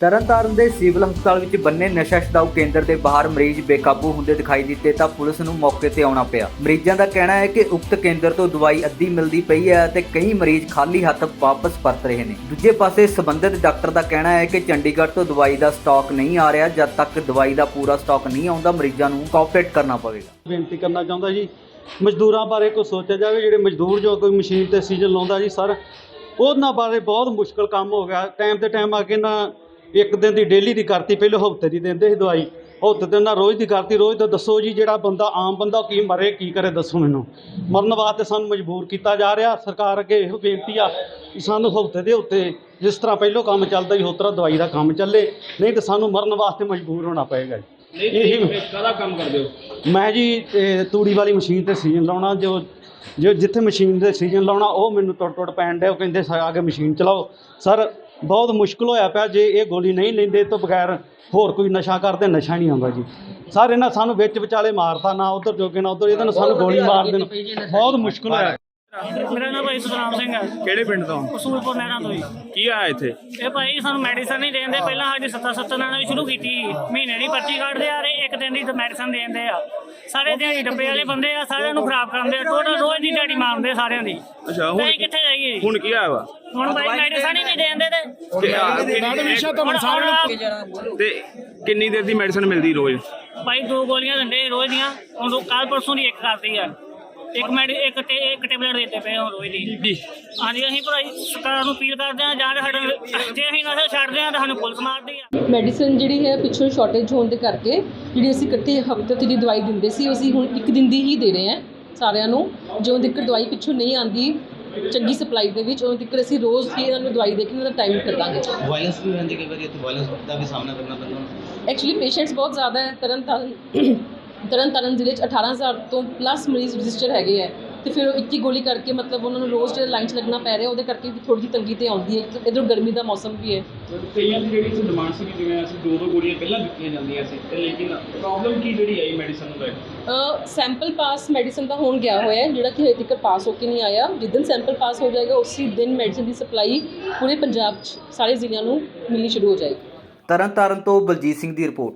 ਤਰਨਤਾਰਨ ਦੇ ਸਿਵਲ ਹਸਪਤਾਲ ਵਿੱਚ ਬੰਨੇ ਨਸ਼ਾ ਛਡਾਊ ਕੇਂਦਰ ਦੇ ਬਾਹਰ ਮਰੀਜ਼ ਬੇਕਾਬੂ ਹੁੰਦੇ ਦਿਖਾਈ ਦਿੱਤੇ ਤਾਂ ਪੁਲਿਸ ਨੂੰ ਮੌਕੇ ਤੇ ਆਉਣਾ ਪਿਆ। ਮਰੀਜ਼ਾਂ ਦਾ ਕਹਿਣਾ ਹੈ ਕਿ ਉਕਤ ਕੇਂਦਰ ਤੋਂ ਦਵਾਈ ਅੱਧੀ ਮਿਲਦੀ ਪਈ ਹੈ ਤੇ ਕਈ ਮਰੀਜ਼ ਖਾਲੀ ਹੱਥ ਵਾਪਸ ਪਰਤ ਰਹੇ ਨੇ। ਦੂਜੇ ਪਾਸੇ ਸੰਬੰਧਿਤ ਡਾਕਟਰ ਦਾ ਕਹਿਣਾ ਹੈ ਕਿ ਚੰਡੀਗੜ੍ਹ ਤੋਂ ਦਵਾਈ ਦਾ ਸਟਾਕ ਨਹੀਂ ਆ ਰਿਹਾ। ਜਦ ਤੱਕ ਦਵਾਈ ਦਾ ਪੂਰਾ ਸਟਾਕ ਨਹੀਂ ਆਉਂਦਾ, ਮਰੀਜ਼ਾਂ ਨੂੰ ਕੋਆਪਰੇਟ ਕਰਨਾ ਪਵੇਗਾ। ਬੇਨਤੀ ਕਰਨਾ ਚਾਹੁੰਦਾ ਜੀ, ਮਜ਼ਦੂਰਾਂ ਬਾਰੇ ਕੋਈ ਸੋਚਿਆ ਜਾਵੇ, ਜਿਹੜੇ ਮਜ਼ਦੂਰ ਜੋ ਕੋਈ ਮਸ਼ੀਨ ਤੇ ਸੀਜ਼ਨ ਲਾਉਂਦਾ ਜੀ, ਸਰ, ਉਹਨਾਂ ਬਾਰੇ ਬਹੁਤ ਮੁਸ਼ਕਲ ਕੰਮ ਹੋ ਗਿਆ। ਟਾਈਮ ਤੇ ਟਾਈਮ ਆ ਕੇ ਨਾ ਇੱਕ ਦਿਨ ਦੀ ਡੇਲੀ ਦੀ ਕਰਤੀ ਪਹਿਲਾਂ ਹਫ਼ਤੇ ਦੀ ਦਿੰਦੇ ਸੀ ਦਵਾਈ। ਹਫ਼ਤੇ ਤੇ ਨਾ ਰੋਜ਼ ਦੀ ਕਰਤੀ ਰੋਜ਼ ਦਾ ਦੱਸੋ ਜੀ ਜਿਹੜਾ ਬੰਦਾ ਆਮ ਬੰਦਾ ਕੀ ਮਰੇ ਕੀ ਕਰੇ ਦੱਸੋ ਮੈਨੂੰ। ਮਰਨ ਵਾਸਤੇ ਸਾਨੂੰ ਮਜਬੂਰ ਕੀਤਾ ਜਾ ਰਿਹਾ ਸਰਕਾਰ ਅੱਗੇ ਇਹੋ ਬੇਨਤੀ ਆ ਕਿ ਸਾਨੂੰ ਹਫ਼ਤੇ ਦੇ ਉੱਤੇ ਜਿਸ ਤਰ੍ਹਾਂ ਪਹਿਲਾਂ ਕੰਮ ਚੱਲਦਾ ਉਸ ਤਰ੍ਹਾਂ ਦਵਾਈ ਦਾ ਕੰਮ ਚੱਲੇ। ਨਹੀਂ ਤਾਂ ਸਾਨੂੰ ਮਰਨ ਵਾਸਤੇ ਮਜਬੂਰ ਹੋਣਾ ਪਏਗਾ ਜੀ। ਇਹੀ ਕਾਹਦਾ ਕੰਮ ਕਰਦੇ ਹੋ? ਮੈਂ ਜੀ ਤੂੜੀ ਵਾਲੀ ਮਸ਼ੀਨ ਤੇ ਸੀਜ਼ਨ ਲਾਉਣਾ ਜੋ ਜੋ ਜਿੱਥੇ ਮਸ਼ੀਨ ਦੇ ਸੀਜ਼ਨ ਲਾਉਣਾ ਉਹ ਮੈਨੂੰ ਟੁੱਟ ਟੁੱਟ ਪੈਣ ਡਿਆ ਉਹ ਕਹਿੰਦੇ ਸਰ ਆ ਕੇ ਮਸ਼ੀਨ ਚਲਾਓ। ਸਰ ਬਹੁਤ ਮੁਸ਼ਕਲ ਹੋਇਆ ਪਿਆ ਜੇ ਇਹ ਗੋਲੀ ਨਹੀਂ ਲੈਂਦੇ ਤੋਂ ਬਗੈਰ ਹੋਰ ਕੋਈ ਨਸ਼ਾ ਕਰਦੇ ਨਸ਼ਾ ਨਹੀਂ ਆਉਂਦਾ ਜੀ। ਸਰ ਇਹਨਾਂ ਸਾਨੂੰ ਵਿੱਚ ਵਿਚਾਲੇ ਮਾਰਤਾ ਨਾ ਉਧਰ ਜੋਗੇ ਨਾ ਉਧਰ ਇਹਨਾਂ ਨੂੰ ਸਾਨੂੰ ਗੋਲੀ ਮਾਰ ਦੇਣ। ਬਹੁਤ ਮੁਸ਼ਕਲ ਹੋਇਆ। ਮੇਰਾ ਨਾਮ ਭਾਈ ਸਤਨਾਮ ਸਿੰਘ ਹੈ। ਕਿਹੜੇ ਪਿੰਡ ਤੋਂ? ਉਸੂਲਪੁਰ ਨਹਿਰਾਂ ਤੋਂ ਹੀ ਕੀ ਆ ਇੱਥੇ? ਇਹ ਭਾਈ ਸਾਨੂੰ ਮੈਡੀਸਨ ਨਹੀਂ ਦੇਂਦੇ ਪਹਿਲਾਂ ਸਾਡੀ ਸੱਤਾ ਸੱਤਾ ਨਾਲ ਵੀ ਸ਼ੁਰੂ ਕੀਤੀ। ਮਹੀਨੇ ਦੀ ਪਰਚੀ ਕੱਢਦੇ ਆ ਰਹੇ ਇੱਕ ਦਿਨ ਦੀ ਮੈਡੀਸਨ ਦੇਂਦੇ ਆ। ਸਾਰੇ ਦਿਹਾੜੀ ਡੱਬੇ ਵਾਲੇ ਬੰਦੇ ਆ ਸਾਰਿਆਂ ਨੂੰ ਖਰਾਬ ਕਰਾਉਂਦੇ ਆ। ਟੋਟਲ ਰੋਜ਼ ਦੀ ਦਿਹਾੜੀ ਮਾਰਦੇ ਆ ਸਾਰਿਆਂ ਦੀ। ਅੱਛਾ ਹੁਣ ਅਸੀਂ ਕਿੱਥੇ ਜਾਈਏ? ਜੀ? ਹੁਣ ਕੀ ਆਇਆ ਵਾ? ਹੁਣ ਭਾਈ ਮੈਡੀਸਨ ਹੀ ਨਹੀਂ ਦੇਂਦੇ। ਤੇ ਕਿ ਆ- ਹੁਣ ਸਾਰਿਆਂ ਤੇ ਕਿੰਨੀ ਦੇਰ ਦੀ ਮੈਡੀਸਨ ਮਿਲਦੀ ਰੋਜ਼? ਭਾਈ ਦੋ ਗੋਲੀਆਂ ਦਿੰਦੇ ਰੋਜ਼ ਦੀਆਂ। ਹੁਣ ਕੱਲ ਪਰਸੋਂ ਦੀ ਇੱਕ ਕਰਦੀ ਆ। ਇੱਕ ਮੈਡੀ ਇੱਕ ਤੇ ਇੱਕ ਟੈਬਲੇਟ ਦੇਤੇ ਪਏ ਹੁਣ ਰੋਜ਼ ਦੀ ਜੀ। ਹਾਂਜੀ ਅਸੀਂ ਭਾਈ ਸਰਕਾਰ ਨੂੰ ਅਪੀਲ ਕਰਦੇ ਹਾਂ ਜਾਂ ਸਾਡੇ ਜੇ ਅਸੀਂ ਨਸ਼ਾ ਛੱਡਦੇ ਹਾਂ ਤਾਂ ਸਾਨੂੰ ਪੁਲਿਸ ਮਾਰਦੀ ਆ। ਮੈਡੀਸਨ ਜਿਹੜੀ ਹੈ ਪਿੱਛੋਂ ਸ਼ਾਰਟੇਜ ਹੋਣ ਦੇ ਕਰਕੇ ਜਿਹੜੀ ਅਸੀਂ ਇਕੱਠੇ ਹਫ਼ਤੇ ਦੀ ਦਵਾਈ ਦਿੰਦੇ ਸੀ ਉਹ ਅਸੀਂ ਹੁਣ ਇੱਕ ਦਿਨ ਦੀ ਹੀ ਦੇ ਰਹੇ ਹਾਂ ਸਾਰਿਆਂ ਨੂੰ। ਜੋ ਦਿੱਕਤ ਦਵਾਈ ਪਿੱਛੋਂ ਨਹੀਂ ਆਂਦੀ ਚੰਗੀ ਸਪਲਾਈ ਦੇ ਵਿੱਚ ਉਹ ਦਿੱਕਤ ਅਸੀਂ ਰੋਜ਼ ਹੀ ਇਹਨਾਂ ਨੂੰ ਦਵਾਈ ਦੇ ਕੇ ਇਹਨਾਂ ਦਾ ਟਾਈਮ ਕਰ ਦਾਂਗੇ ਵਾਇਲੈਂਸ ਵੀ ਰਹਿੰਦੀ ਕਈ ਵਾਰੀ ਇੱਥੇ ਵਾਇਲੈਂਸ ਦਾ ਵੀ ਸਾਹਮਣਾ ਕਰਨਾ ਪੈਂਦਾ। ਉਹਨਾਂ। ਐਕਚੁਅਲੀ ਪੇਸ਼ੈਂਟਸ ਬਹੁਤ ਜ਼ਿਆਦਾ ਹੈ ਤਰਨ ਤਾਰਨ ਤਰਨ ਤਾਰਨ ਜ਼ਿਲ੍ਹੇ 'ਚ 18000 ਤੋਂ ਪਲੱਸ ਮਰੀਜ਼ ਰਜਿਸਟਰ ਹੈਗੇ ਹੈ ਤੇ ਫਿਰ ਉਹ ਇੱਕ ਹੀ ਗੋਲੀ ਕਰਕੇ ਮਤਲਬ ਉਹਨਾਂ ਨੂੰ ਰੋਜ਼ ਜਿਹੜਾ ਲਾਈਨ 'ਚ ਲੱਗਣਾ ਪੈ ਰਿਹਾ ਉਹਦੇ ਕਰਕੇ ਵੀ ਥੋੜੀ ਜਿਹੀ ਤੰਗੀ ਤੇ ਆਉਂਦੀ ਹੈ। ਇਧਰੋਂ ਗਰਮੀ ਦਾ ਮੌਸਮ ਵੀ ਹੈ। ਕਈਆਂ ਦੀ ਜਿਹੜੀ ਡਿਮਾਂਡ ਸੀ ਜਿਵੇਂ ਅਸੀਂ ਦੋ ਦੋ ਗੋਲੀਆਂ ਪਹਿਲਾਂ ਦਿੱਤੀਆਂ ਜਾਂਦੀਆਂ ਸੀ ਤੇ ਲੇਕਿਨ ਪ੍ਰੋਬਲਮ ਕੀ ਜਿਹੜੀ ਆਈ ਮੈਡੀਸਨ ਨੂੰ ਲੈ ਕੇ? ਸੈਂਪਲ ਪਾਸ ਮੈਡੀਸਨ ਦਾ ਹੋਣ ਗਿਆ ਹੋਇਆ ਹੈ ਜਿਹੜਾ ਕਿ ਹਜੇ ਤੱਕ ਪਾਸ ਹੋ ਕੇ ਨਹੀਂ ਆਇਆ। ਜਿੱਦਨ ਸੈਂਪਲ ਪਾਸ ਹੋ ਜਾਏਗਾ ਉਸੇ ਦਿਨ ਮੈਡੀਸਨ ਦੀ ਸਪਲਾਈ ਪੂਰੇ ਪੰਜਾਬ 'ਚ ਸਾਰੇ ਜ਼ਿਲ੍ਹਿਆਂ ਨੂੰ ਮਿਲਣੀ ਸ਼ੁਰੂ ਹੋ ਜਾਏਗੀ। ਤਰਨਤਾਰਨ ਤੋਂ ਬਲਜੀਤ ਸਿੰਘ ਦੀ ਰਿਪੋਰਟ